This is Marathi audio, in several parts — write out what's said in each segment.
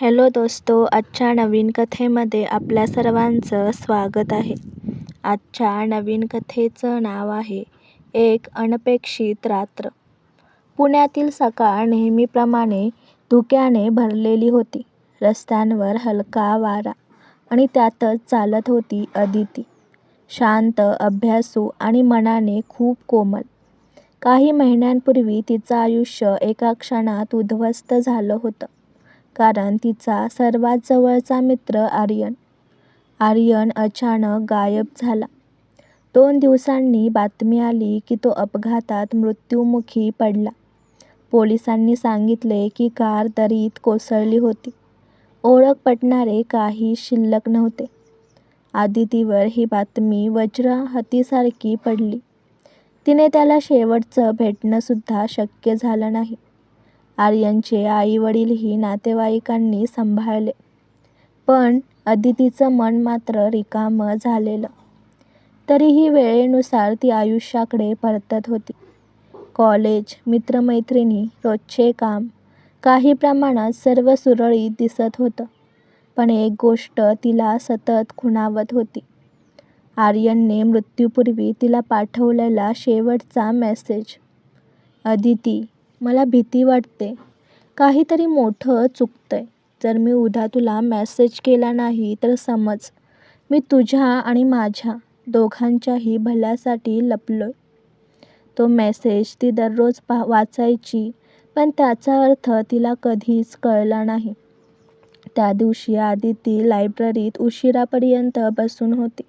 हॅलो दोस्तो आजच्या नवीन कथेमध्ये आपल्या सर्वांचं स्वागत आहे. आजच्या नवीन कथेचं नाव आहे एक अनपेक्षित रात्र. पुण्यातील सकाळ नेहमीप्रमाणे धुक्याने भरलेली होती. रस्त्यांवर हलका वारा आणि त्यातच चालत होती अदिती. शांत अभ्यासू आणि मनाने खूप कोमल. काही महिन्यांपूर्वी तिचं आयुष्य एका क्षणात उद्ध्वस्त झालं होतं. कारण तिचा सर्वात जवळचा मित्र आर्यन. आर्यन अचानक गायब झाला. दोन दिवसांनी बातमी आली की तो अपघातात मृत्युमुखी पडला. पोलिसांनी सांगितले की कार दरीत कोसळली होती. ओळख पटणारे काही शिल्लक नव्हते. आदितीवर ही बातमी वज्रहतीसारखी पडली. तिने त्याला शेवटचं भेटणंसुद्धा शक्य झालं नाही. आर्यनचे आईवडीलही नातेवाईकांनी सांभाळले. पण अदितीचं मन मात्र रिकामं झालेलं. तरीही वेळेनुसार ती आयुष्याकडे परतत होती. कॉलेज, मित्रमैत्रिणी रोजचे काम, काही प्रमाणात सर्व सुरळीत दिसत होतं. पण एक गोष्ट तिला सतत खुणावत होती. आर्यनने मृत्यूपूर्वी तिला पाठवलेला शेवटचा मेसेज. अदिती, मला भीती वाटते. काहीतरी मोठं चुकतं आहे जर मी उद्या तुला मेसेज केला नाही तर समज, मी तुझ्या आणि माझ्या दोघांच्याही भल्यासाठी लपलो आहे तो मेसेज ती दररोज पा वाचायची पण त्याचा अर्थ तिला कधीच कळला नाही. त्या दिवशी आदिती लायब्ररीत उशिरापर्यंत बसून होती.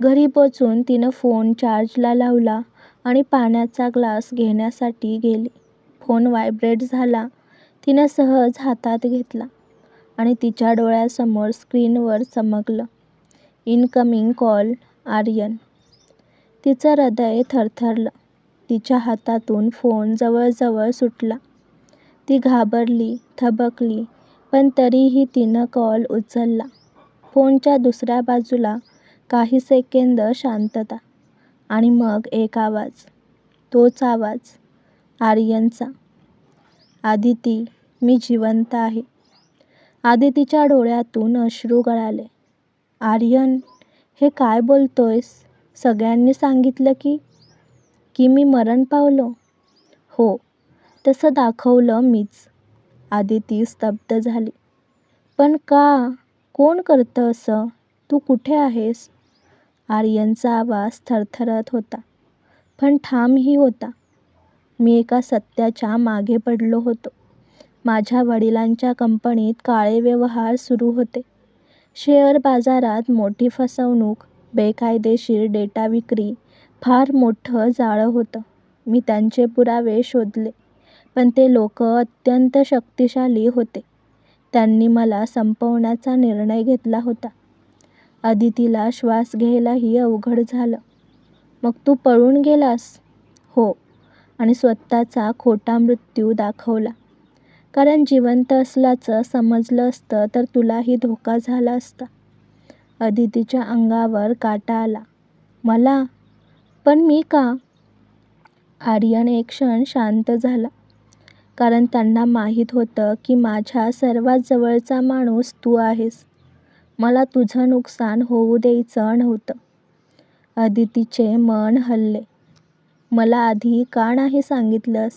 घरी पोचून तिनं फोन चार्जला लावला आणि पाण्याचा ग्लास घेण्यासाठी गेली. फोन व्हायब्रेट झाला. तिनं सहज हातात घेतला आणि तिच्या डोळ्यासमोर स्क्रीनवर चमकलं, इनकमिंग कॉल आर्यन. तिचं हृदय थरथरलं. तिच्या हातातून फोन जवळजवळ सुटला. ती घाबरली, थबकली पण तरीही तिनं कॉल उचलला. फोनच्या दुसऱ्या बाजूला काही सेकंद शांतता आणि मग एक आवाज. तोच आवाज आर्यनचा. आदिती, मी जिवंत आहे. आदितीच्या डोळ्यातून अश्रू गळाले. आर्यन, हे काय बोलतोयस? सगळ्यांनी सांगितलं की. की मी मरण पावलो? हो, तसं दाखवलं मीच. आदिती स्तब्ध झाली. पण का? कोण करतं असं? तू कुठे आहेस? आर्यनचा आवाज थरथरत होता, पण ठामही होता. मी एका सत्याच्या मागे पडलो होतो. माझ्या वडिलांच्या कंपनीत काळे व्यवहार सुरू होते. शेअर बाजारात मोठी फसवणूक, बेकायदेशीर डेटा विक्री फार मोठं जाळं होतं. मी त्यांचे पुरावे शोधले, पण ते लोक अत्यंत शक्तिशाली होते. त्यांनी मला संपवण्याचा निर्णय घेतला होता. अदितीला श्वास घ्यायलाही अवघड झालं. मग तू पळून गेलास? हो, आणि स्वतःचा खोटा मृत्यू दाखवला. कारण जिवंत असल्याचं समजलं असतं तर तुलाही धोका झाला असता. अदितीच्या अंगावर काटा आला. मला? पण मी का? आर्यन एक क्षण शांत झाला. कारण त्यांना माहीत होतं की माझ्या सर्वात जवळचा माणूस तू आहेस. मला तुझं नुकसान होऊ द्यायचं नव्हतं. अदितीचे मन हलले. मला आधी का नाही सांगितलंस?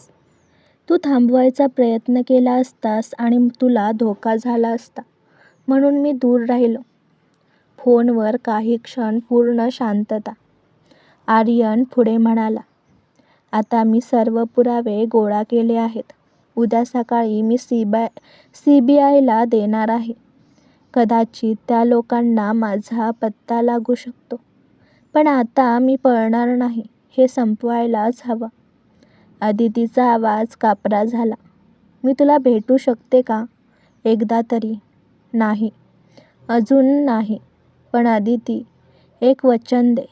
तू थांबवायचा प्रयत्न केला असतास आणि तुला धोका झाला असता म्हणून मी दूर राहिलो. फोनवर काही क्षण पूर्ण शांतता. आर्यन पुढे म्हणाला, आता मी सर्व पुरावे गोळा केले आहेत. उद्या सकाळी मी सीबीआयला देणार आहे. कदाचित त्या लोकांना माझा पत्ता लागू शकतो. पण आता मी पळणार नाही. हे संपवायलाच हवं. अदितीचा आवाज कापरा झाला. मी तुला भेटू शकते का? एकदा तरी? नाही, अजून नाही. पण अदिती, एक वचन दे.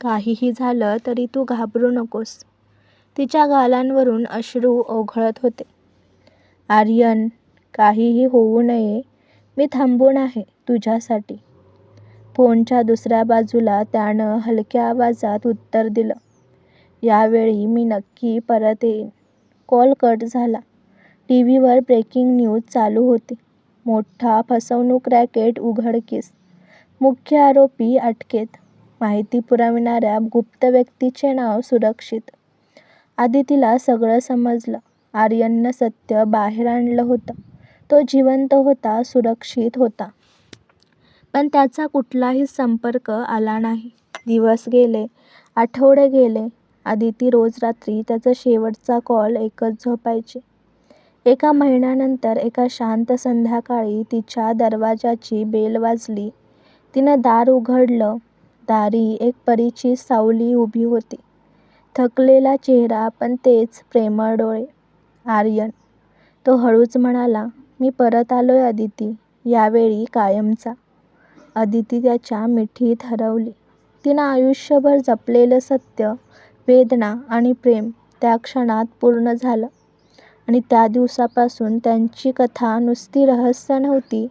काहीही झालं तरी तू घाबरू नकोस. तिच्या गालांवरून अश्रू ओघळत होते. आर्यन, काहीही होऊ नये. मी थांबून आहे तुझ्यासाठी. फोनच्या दुसऱ्या बाजूला त्यानं हलक्या आवाजात उत्तर दिलं, यावेळी मी नक्की परत येईन. कॉल कट झाला. टीव्हीवर ब्रेकिंग न्यूज चालू होती. मोठा फसवणूक रॅकेट उघडकीस. मुख्य आरोपी अटकेत. माहिती पुरविणाऱ्या गुप्त व्यक्तीचे नाव सुरक्षित. आदितीला सगळं समजलं. आर्यननं सत्य बाहेर आणलं होतं. तो जिवंत होता सुरक्षित होता. पण त्याचा कुठलाही संपर्क आला नाही. दिवस गेले आठवडे गेले आदिती रोज रात्री त्याचा शेवटचा कॉल ऐकत झोपायची. एका महिन्यानंतर एका शांत संध्याकाळी तिच्या दरवाजाची बेल वाजली. तिनं दार उघडलं. दारी एक परीची सावली उभी होती. थकलेला चेहरा पण तेच प्रेमळ डोळे. आर्यन तो हळूच म्हणाला मी परत आलोय अदिती यावेळी कायमचा अदिती त्याच्या मिठीत हरवली. तिनं आयुष्यभर जपलेलं सत्य वेदना आणि प्रेम त्या क्षणात पूर्ण झालं. आणि त्या दिवसापासून त्यांची कथा नुसती रहस्य नव्हती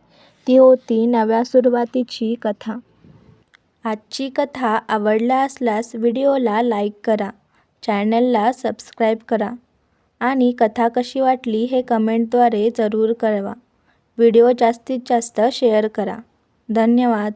ती होती नव्या सुरुवातीची कथा. आजची कथा आवडला असल्यास व्हिडिओला लाईक करा चॅनलला सबस्क्राईब करा आणि कथा कशी वाटली हे कमेंटद्वारे जरूर कळवा. व्हिडिओ जास्तीत जास्त शेअर करा. धन्यवाद.